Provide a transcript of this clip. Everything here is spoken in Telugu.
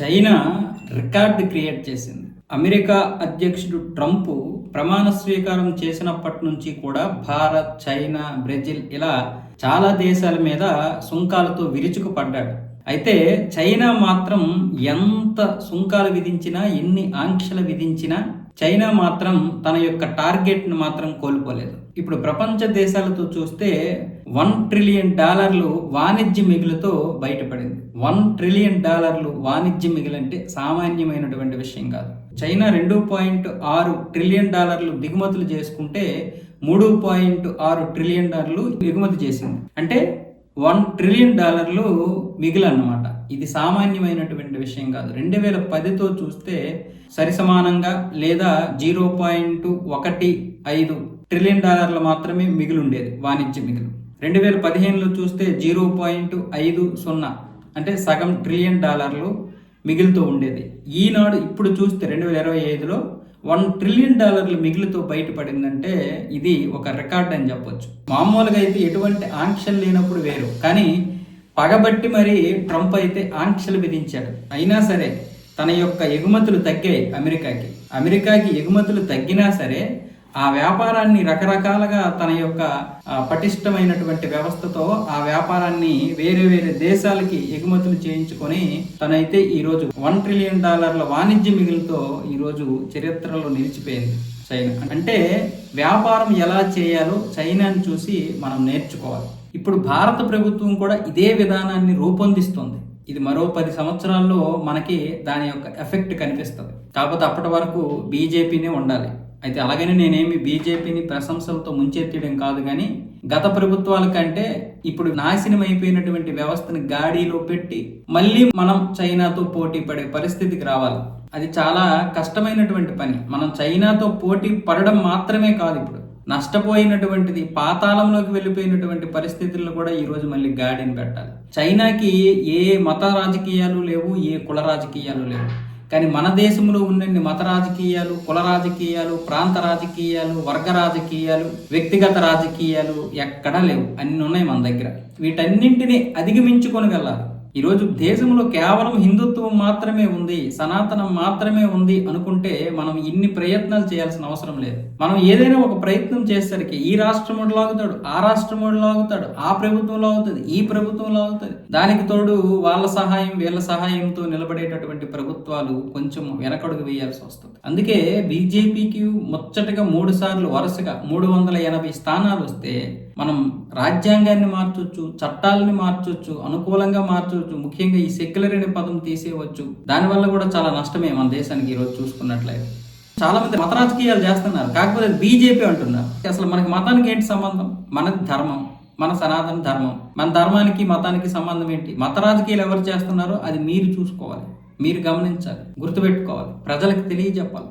చైనా రికార్డు క్రియేట్ చేసింది. అమెరికా అధ్యక్షుడు ట్రంప్ ప్రమాణ స్వీకారం చేసినప్పటి నుంచి కూడా భారత్ చైనా బ్రెజిల్ ఇలా చాలా దేశాల మీద సుంకాలతో విరుచుకుపడ్డాడు. అయితే చైనా మాత్రం ఎంత సుంకాలు విధించినా ఎన్ని ఆంక్షలు విధించినా చైనా మాత్రం తన యొక్క టార్గెట్ను మాత్రం కోల్పోలేదు. ఇప్పుడు ప్రపంచ దేశాలతో చూస్తే వన్ ట్రిలియన్ డాలర్లు వాణిజ్య మిగులుతో బయటపడింది. వన్ ట్రిలియన్ డాలర్లు వాణిజ్య మిగులంటే సామాన్యమైనటువంటి విషయం కాదు. చైనా రెండు పాయింట్ ఆరు ట్రిలియన్ డాలర్లు దిగుమతులు చేసుకుంటే మూడు పాయింట్ ఆరు ట్రిలియన్ డాలర్లు ఎగుమతి చేసింది. అంటే వన్ ట్రిలియన్ డాలర్లు మిగిలన్నమాట. ఇది సామాన్యమైనటువంటి విషయం కాదు. రెండు వేల పదితో చూస్తే సరిసమానంగా లేదా జీరో పాయింట్ ఒకటి ఐదు ట్రిలియన్ డాలర్లు మాత్రమే మిగిలి ఉండేది వాణిజ్య మిగులు. రెండు వేల పదిహేనులో చూస్తే జీరో పాయింట్ ఐదు సున్నా అంటే సగం ట్రిలియన్ డాలర్లు మిగులుతూ ఉండేది. ఈనాడు ఇప్పుడు చూస్తే రెండు వేల ఇరవై ఐదులో వన్ ట్రిలియన్ డాలర్లు మిగులుతో బయటపడిందంటే ఇది ఒక రికార్డ్ అని చెప్పొచ్చు. మామూలుగా అయితే ఎటువంటి ఆంక్షలు లేనప్పుడు వేరు. కానీ పగబట్టి మరి ట్రంప్ అయితే ఆంక్షలు విధించాడు. అయినా సరే తన యొక్క ఎగుమతులు తగ్గాయి అమెరికాకి. అమెరికాకి ఎగుమతులు తగ్గినా సరే ఆ వ్యాపారాన్ని రకరకాలుగా తన యొక్క పటిష్టమైనటువంటి వ్యవస్థతో ఆ వ్యాపారాన్ని వేరే వేరే దేశాలకి ఎగుమతులు చేయించుకొని తనైతే ఈరోజు వన్ ట్రిలియన్ డాలర్ల వాణిజ్య మిగులుతో ఈరోజు చరిత్రలో నిలిచిపోయింది చైనా. అంటే వ్యాపారం ఎలా చేయాలో చైనాని చూసి మనం నేర్చుకోవాలి. ఇప్పుడు భారత ప్రభుత్వం కూడా ఇదే విధానాన్ని రూపొందిస్తుంది. ఇది మరో పది సంవత్సరాల్లో మనకి దాని యొక్క ఎఫెక్ట్ కనిపిస్తుంది. కాకపోతే అప్పటి వరకు బీజేపీనే ఉండాలి. అయితే అలాగని నేనేమి బీజేపీని ప్రశంసలతో ముంచెత్తడం కాదు కానీ గత ప్రభుత్వాల కంటే ఇప్పుడు నాశనం అయిపోయినటువంటి వ్యవస్థని గాడిలో పెట్టి మళ్ళీ మనం చైనాతో పోటీ పడే పరిస్థితికి రావాలి. అది చాలా కష్టమైనటువంటి పని. మనం చైనాతో పోటీ పడడం మాత్రమే కాదు ఇప్పుడు. నష్టపోయినటువంటిది పాతాళంలోకి వెళ్ళిపోయినటువంటి పరిస్థితుల్లో కూడా ఈ రోజు మళ్ళీ గాడిని పెట్టాలి. చైనాకి ఏ మత రాజకీయాలు లేవు ఏ కుల రాజకీయాలు లేవు. కానీ మన దేశంలో ఉన్నన్ని మత రాజకీయాలు కుల రాజకీయాలు ప్రాంత రాజకీయాలు వర్గ రాజకీయాలు వ్యక్తిగత రాజకీయాలు ఎక్కడా లేవు. అన్నీ ఉన్నాయి మన దగ్గర. వీటన్నింటినీ అధిగమించుకొని వెళ్ళాలి. ఈరోజు దేశంలో కేవలం హిందుత్వం మాత్రమే ఉంది సనాతనం మాత్రమే ఉంది అనుకుంటే మనం ఇన్ని ప్రయత్నాలు చేయాల్సిన అవసరం లేదు. మనం ఏదైనా ఒక ప్రయత్నం చేసేసరికి ఈ రాష్ట్రం లాగుతాడు ఆ రాష్ట్రం లాగుతాడు ఆ ప్రభుత్వంలో అవుతుంది ఈ ప్రభుత్వంలో అవుతుంది దానికి తోడు వాళ్ళ సహాయం వీళ్ళ సహాయంతో నిలబడేటటువంటి ప్రభుత్వాలు కొంచెం వెనకడుగు వేయాల్సి వస్తుంది. అందుకే బీజేపీకి ముచ్చటగా మూడు సార్లు వరుసగా మూడు వందల ఎనభై స్థానాలు వస్తే మనం రాజ్యాంగాన్ని మార్చొచ్చు చట్టాలని మార్చొచ్చు అనుకూలంగా మార్చొచ్చు ముఖ్యంగా ఈ సెక్యులర్ అనే పదం తీసేయవచ్చు. దానివల్ల కూడా చాలా నష్టమే మన దేశానికి ఈరోజు చూసుకున్నట్లయితే. చాలా మంది మత రాజకీయాలు చేస్తున్నారు. కాకపోతే బీజేపీ అంటున్నారు. అసలు మనకి మతానికి ఏంటి సంబంధం? మనది ధర్మం. మన సనాతన ధర్మం. మన ధర్మానికి మతానికి సంబంధం ఏంటి? మత రాజకీయాలు ఎవరు చేస్తున్నారో అది మీరు చూసుకోవాలి. మీరు గమనించాలి. గుర్తుపెట్టుకోవాలి. ప్రజలకు తెలియజెప్పాలి.